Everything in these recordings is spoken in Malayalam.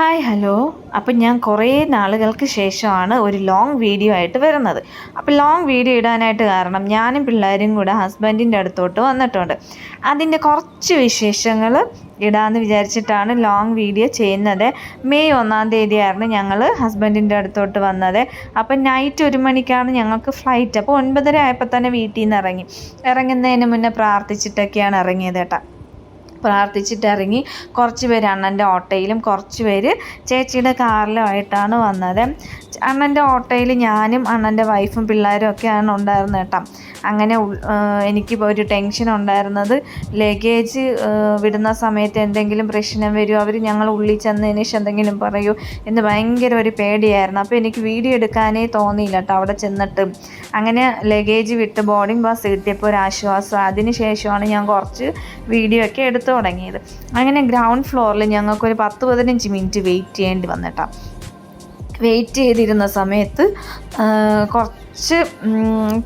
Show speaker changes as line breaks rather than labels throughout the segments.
ഹായ് ഹലോ അപ്പം ഞാൻ കുറേ നാളുകൾക്ക് ശേഷമാണ് ഒരു ലോങ് വീഡിയോ ആയിട്ട് വരുന്നത്. അപ്പോൾ ലോങ് വീഡിയോ ഇടാനായിട്ട് കാരണം ഞാനും പിള്ളേരും കൂടെ ഹസ്ബൻഡിന്റെ അടുത്തോട്ട് വന്നിട്ടുണ്ട്. അതിന്റെ കുറച്ച് വിശേഷങ്ങൾ ഇടാമെന്ന് വിചാരിച്ചിട്ടാണ് ലോങ് വീഡിയോ ചെയ്യുന്നത്. മെയ് ഒന്നാം തീയതിയായിരുന്നു ഞങ്ങൾ ഹസ്ബൻഡിന്റെ അടുത്തോട്ട് വന്നത്. അപ്പം നൈറ്റ് ഒരു മണിക്കാണ് ഞങ്ങൾക്ക് ഫ്ലൈറ്റ് അപ്പോൾ ഒൻപതര ആയപ്പോൾ തന്നെ വീട്ടിൽ നിന്ന് ഇറങ്ങി. ഇറങ്ങുന്നതിന് മുന്നേ പ്രാർത്ഥിച്ചിട്ടൊക്കെയാണ് ഇറങ്ങിയത് കേട്ടോ. പ്രാർത്ഥിച്ചിട്ട് ഇറങ്ങി കുറച്ച് പേര് അണ്ണന്റെ ഓട്ടോയിലും കുറച്ച് പേര് ചേച്ചിയുടെ കാറിലുമായിട്ടാണ് വന്നത്. അണ്ണന്റെ ഓട്ടോയിൽ ഞാനും അണ്ണന്റെ വൈഫും പിള്ളേരും ഒക്കെയാണ് ഉണ്ടായിരുന്നത് കേട്ടോ. അങ്ങനെ എനിക്ക് ഒരു ടെൻഷൻ ഉണ്ടായിരുന്നത് ലഗേജ് വിടുന്ന സമയത്ത് എന്തെങ്കിലും പ്രശ്നം വരുമോ അവർ ഞങ്ങൾ ഉള്ളിൽ ചെന്നതിന് ശേഷം എന്തെങ്കിലും പറയൂ എന്ന് ഭയങ്കര ഒരു പേടിയായിരുന്നു. അപ്പോൾ എനിക്ക് വീഡിയോ എടുക്കാനേ തോന്നിയില്ല കേട്ടോ അവിടെ ചെന്നിട്ട്. അങ്ങനെ ലഗേജ് വിട്ട് ബോർഡിംഗ് പാസ് കിട്ടിയപ്പോൾ ഒരു ആശ്വാസം. അതിന് ശേഷമാണ് ഞാൻ കുറച്ച് വീഡിയോ ഒക്കെ എടുത്തു തുടങ്ങിയത്. അങ്ങനെ ഗ്രൗണ്ട് ഫ്ലോറിൽ ഞങ്ങൾക്കൊരു പത്ത് പതിനഞ്ച് മിനിറ്റ് വെയിറ്റ് ചെയ്യേണ്ടി വന്നിട്ടാണ് വെയിറ്റ് ചെയ്തിരുന്ന സമയത്ത് കുറച്ച് കുറച്ച്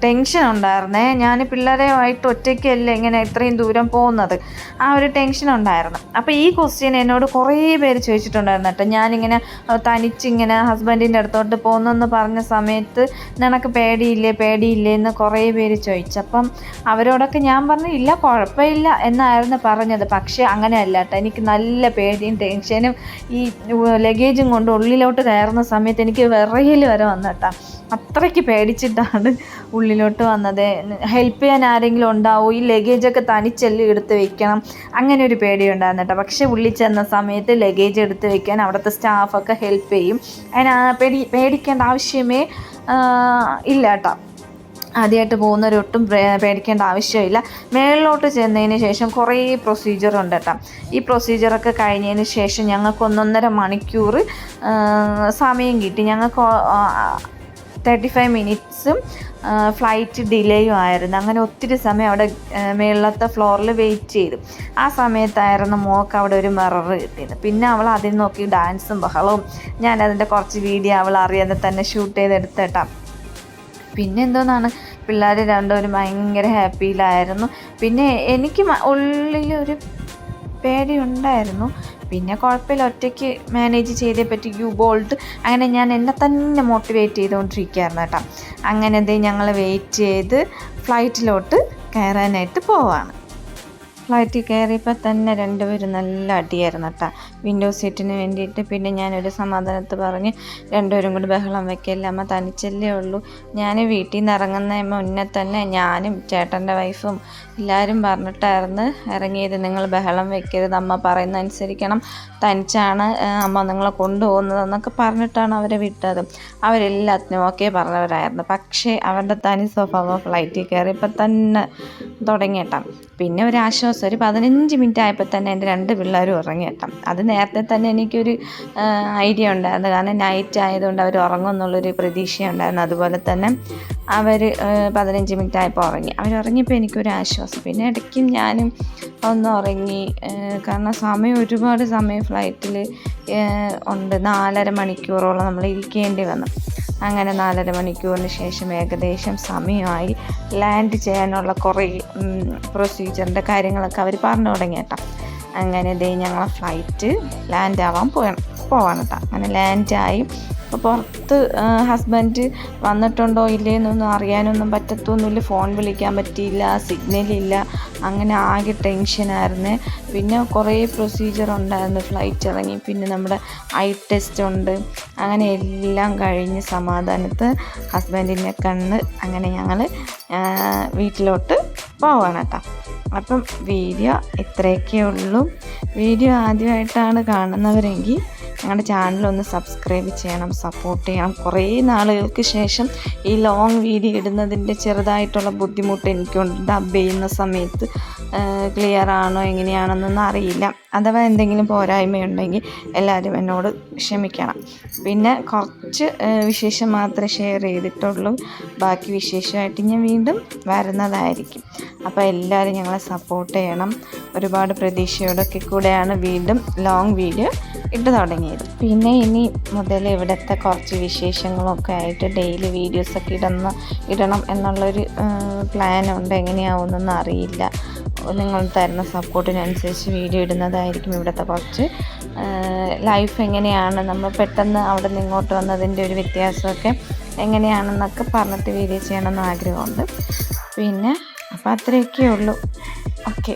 ടെൻഷൻ ഉണ്ടായിരുന്നേ. ഞാൻ പിള്ളേരുമായിട്ട് ഒറ്റയ്ക്കല്ലേ ഇങ്ങനെ ഇത്രയും ദൂരം പോകുന്നത്. ആ ഒരു ടെൻഷൻ ഉണ്ടായിരുന്നു. അപ്പോൾ ഈ ക്വസ്റ്റ്യൻ എന്നോട് കുറേ പേര് ചോദിച്ചിട്ടുണ്ടായിരുന്നു കേട്ടോ. ഞാനിങ്ങനെ തനിച്ചിങ്ങനെ ഹസ്ബൻഡിന്റെ അടുത്തോട്ട് പോകുന്നെന്ന് പറഞ്ഞ സമയത്ത് നിനക്ക് പേടിയില്ലേ പേടിയില്ലേ എന്ന് കുറേ പേര് ചോദിച്ചപ്പം അവരോടൊക്കെ ഞാൻ പറഞ്ഞു ഇല്ല കുഴപ്പമില്ല എന്നായിരുന്നു പറഞ്ഞത്. പക്ഷേ അങ്ങനെയല്ല കേട്ടോ. എനിക്ക് നല്ല പേടിയും ടെൻഷനും ഈ ലഗേജും കൊണ്ട് ഉള്ളിലോട്ട് കയറുന്ന സമയത്ത് എനിക്ക് വിറയൽ വരെ വന്നു കേട്ടോ. അത്രയ്ക്ക് പേടിച്ചിട്ടാണ് ഉള്ളിലോട്ട് വന്നത്. ഹെൽപ്പ് ചെയ്യാൻ ആരെങ്കിലും ഉണ്ടാവും? ഈ ലഗേജൊക്കെ തനിച്ചെല്ലാം എടുത്ത് വെക്കണം? അങ്ങനെ ഒരു പേടി ഉണ്ടായിരുന്നു കേട്ടോ. പക്ഷേ ഉള്ളിൽ ചെന്ന സമയത്ത് ലഗേജ് എടുത്ത് വെക്കാൻ അവിടുത്തെ സ്റ്റാഫൊക്കെ ഹെൽപ്പ് ചെയ്യും. അതിന് പേടി പേടിക്കേണ്ട ആവശ്യമേ ഇല്ല കേട്ടോ. ആദ്യമായിട്ട് പോകുന്നവരൊട്ടും പേടിക്കേണ്ട ആവശ്യമില്ല. മേളിലോട്ട് ചെന്നതിന് ശേഷം കുറേ പ്രൊസീജിയർ ഉണ്ട് കേട്ടോ. ഈ പ്രൊസീജിയറൊക്കെ കഴിഞ്ഞതിന് ശേഷം ഞങ്ങൾക്ക് ഒന്നൊന്നര മണിക്കൂർ സമയം കിട്ടി. ഞങ്ങൾക്ക് തേർട്ടി ഫൈവ് മിനിറ്റ്സും ഫ്ലൈറ്റ് ഡിലേയും ആയിരുന്നു. അങ്ങനെ ഒത്തിരി സമയം അവിടെ മേളത്തെ ഫ്ലോറിൽ വെയിറ്റ് ചെയ്തു. ആ സമയത്തായിരുന്നു മോക്ക് അവിടെ ഒരു മിറർ കിട്ടിയത്. പിന്നെ അവൾ അതിൽ നോക്കി ഡാൻസും ബഹളവും. ഞാൻ അതിന്റെ കുറച്ച് വീഡിയോ അവൾ അറിയാതെ തന്നെ ഷൂട്ട് ചെയ്തെടുത്തേട്ടാ. പിന്നെ എന്തോന്നാണ്? പിള്ളേർ രണ്ടുപേരും ഭയങ്കര ഹാപ്പിയിലായിരുന്നു പിന്നെ എനിക്ക് ഉള്ളിൽ ഒരു പേടിയുണ്ടായിരുന്നു പിന്നെ കുഴപ്പമില്ല ഒറ്റയ്ക്ക് മാനേജ് ചെയ്തേ പറ്റി യു ബോൾട്ട് അങ്ങനെ ഞാൻ എന്നെ തന്നെ മോട്ടിവേറ്റ് ചെയ്തുകൊണ്ടിരിക്കുകയായിരുന്നു കേട്ടോ. അങ്ങനെ ഞങ്ങൾ വെയിറ്റ് ചെയ്ത് ഫ്ലൈറ്റിലോട്ട് കയറാനായിട്ട് പോവാണ്. ഫ്ലൈറ്റിൽ കയറിയപ്പോൾ തന്നെ രണ്ടുപേരും നല്ല അടിയായിരുന്നു കേട്ടോ. വിൻഡോ സീറ്റിന് വേണ്ടിയിട്ട് പിന്നെ ഞാനൊരു സമാധാനത്ത് പറഞ്ഞ് രണ്ടുപേരും കൂടി ബഹളം വെക്കല്ലേ അമ്മ തനിച്ചല്ലേ ഉള്ളൂ. ഞാൻ വീട്ടിൽ നിന്ന് ഇറങ്ങുന്ന മുന്നേ തന്നെ ഞാനും ചേട്ടന്റെ വൈഫും എല്ലാവരും പറഞ്ഞിട്ടായിരുന്നു ഇറങ്ങിയത്. നിങ്ങൾ ബഹളം വെക്കരുത് അമ്മ പറയുന്ന അനുസരിക്കണം തനിച്ചാണ് അമ്മ നിങ്ങളെ കൊണ്ടുപോകുന്നതെന്നൊക്കെ പറഞ്ഞിട്ടാണ് അവരെ വിട്ടത്. അവരെല്ലാത്തിനും ഓക്കെ പറഞ്ഞവരായിരുന്നു. പക്ഷേ അവരുടെ തനി സ്വഭാവം ഫ്ലൈറ്റിൽ കയറിയപ്പോൾ തന്നെ തുടങ്ങിയിട്ടാം. പിന്നെ ഒരു ആശ്വാസം ഒരു പതിനഞ്ച് മിനിറ്റ് ആയപ്പോൾ തന്നെ എന്റെ രണ്ട് പിള്ളേരും ഉറങ്ങിയിട്ടാം. അത് നേരത്തെ തന്നെ എനിക്കൊരു ഐഡിയ ഉണ്ടായിരുന്നു. കാരണം നൈറ്റ് ആയതുകൊണ്ട് അവർ ഉറങ്ങും എന്നുള്ളൊരു പ്രതീക്ഷയുണ്ടായിരുന്നു. അതുപോലെ തന്നെ അവർ പതിനഞ്ച് മിനിറ്റ് ആയപ്പോൾ ഉറങ്ങി. അവർ ഉറങ്ങിയപ്പോൾ എനിക്കൊരു ആശ്വാസം. പിന്നെ ഇടയ്ക്കും ഞാനും ഒന്ന് ഉറങ്ങി കാരണം സമയം ഒരുപാട് സമയം ഫ്ലൈറ്റിൽ ഉണ്ട്. നാലര മണിക്കൂറോളം നമ്മൾ ഇരിക്കേണ്ടി വന്നു. അങ്ങനെ നാലര മണിക്കൂറിന് ശേഷം ഏകദേശം സമയമായി ലാൻഡ് ചെയ്യാനുള്ള കുറേ പ്രൊസീജിയറിന്റെ കാര്യങ്ങളൊക്കെ അവർ പറഞ്ഞു തുടങ്ങിയേട്ടാ. അങ്ങനെ ദേ ഞങ്ങളെ ഫ്ലൈറ്റ് ലാൻഡ് ആവാൻ പോകണം പോവാണ് കേട്ടോ അങ്ങനെ ലാൻഡായി. അപ്പോൾ പുറത്ത് ഹസ്ബൻഡ് വന്നിട്ടുണ്ടോ ഇല്ലേ എന്നൊന്നും അറിയാനൊന്നും പറ്റത്തൊന്നുമില്ല. ഫോൺ വിളിക്കാൻ പറ്റിയില്ല സിഗ്നലില്ല അങ്ങനെ ആകെ ടെൻഷനായിരുന്നു. പിന്നെ കുറേ പ്രൊസീജിയർ ഉണ്ടായിരുന്നു. ഫ്ലൈറ്റ് ഇറങ്ങി. പിന്നെ നമ്മുടെ ഐ ടെസ്റ്റ് ഉണ്ട്. അങ്ങനെ എല്ലാം കഴിഞ്ഞ് സമാധാനത്ത് ഹസ്ബൻഡിനെ കണ്ണ് അങ്ങനെ ഞങ്ങൾ വീട്ടിലോട്ട് പോവാണ് കേട്ടോ അപ്പം വീഡിയോ ഇത്രയൊക്കെ ഉള്ളൂ വീഡിയോ ആദ്യമായിട്ടാണ് കാണുന്നവരെങ്കിൽ ഞങ്ങളുടെ ഒന്ന് സബ്സ്ക്രൈബ് ചെയ്യണം സപ്പോർട്ട് ചെയ്യണം. കുറേ നാളുകൾക്ക് ശേഷം ഈ ലോങ് വീഡിയോ ഇടുന്നതിന്റെ ചെറുതായിട്ടുള്ള ബുദ്ധിമുട്ട് എനിക്കുണ്ട്. ഡബ് ചെയ്യുന്ന സമയത്ത് ക്ലിയർ ആണോ എങ്ങനെയാണെന്നൊന്നും അറിയില്ല. അഥവാ എന്തെങ്കിലും പോരായ്മയുണ്ടെങ്കിൽ എല്ലാവരും എന്നോട് ക്ഷമിക്കണം. പിന്നെ കുറച്ച് വിശേഷം മാത്രമേ ഷെയർ ചെയ്തിട്ടുള്ളൂ. ബാക്കി വിശേഷമായിട്ട് ഞാൻ വീണ്ടും വരുന്നതായിരിക്കും. അപ്പോൾ എല്ലാവരും ഞങ്ങളെ സപ്പോർട്ട് ചെയ്യണം. ഒരുപാട് പ്രതീക്ഷയോടൊക്കെ കൂടെയാണ് വീണ്ടും ലോങ് വീഡിയോ ഇട്ട് തുടങ്ങിയത്. പിന്നെ ഇനി മുതൽ ഇവിടുത്തെ കുറച്ച് വിശേഷങ്ങളൊക്കെ ആയിട്ട് ഡെയിലി വീഡിയോസൊക്കെ ഇടുന്ന ഇടണം എന്നുള്ളൊരു പ്ലാനുണ്ട് എങ്ങനെയാവുമെന്നൊന്നും അറിയില്ല. നിങ്ങൾ തരുന്ന സപ്പോർട്ടിനനുസരിച്ച് വീഡിയോ ഇടുന്നതായിരിക്കും ഇവിടുത്തെ കുറച്ച്. ലൈഫ് എങ്ങനെയാണ്? നമ്മൾ പെട്ടെന്ന് അവിടെ നിന്ന് ഇങ്ങോട്ട് വന്നതിന്റെ ഒരു വ്യത്യാസമൊക്കെ എങ്ങനെയാണെന്നൊക്കെ പറഞ്ഞിട്ട് വീഡിയോ ചെയ്യണമെന്ന് ആഗ്രഹമുണ്ട്. പിന്നെ അപ്പോൾ അത്രയൊക്കെ ഉള്ളൂ. ഓക്കെ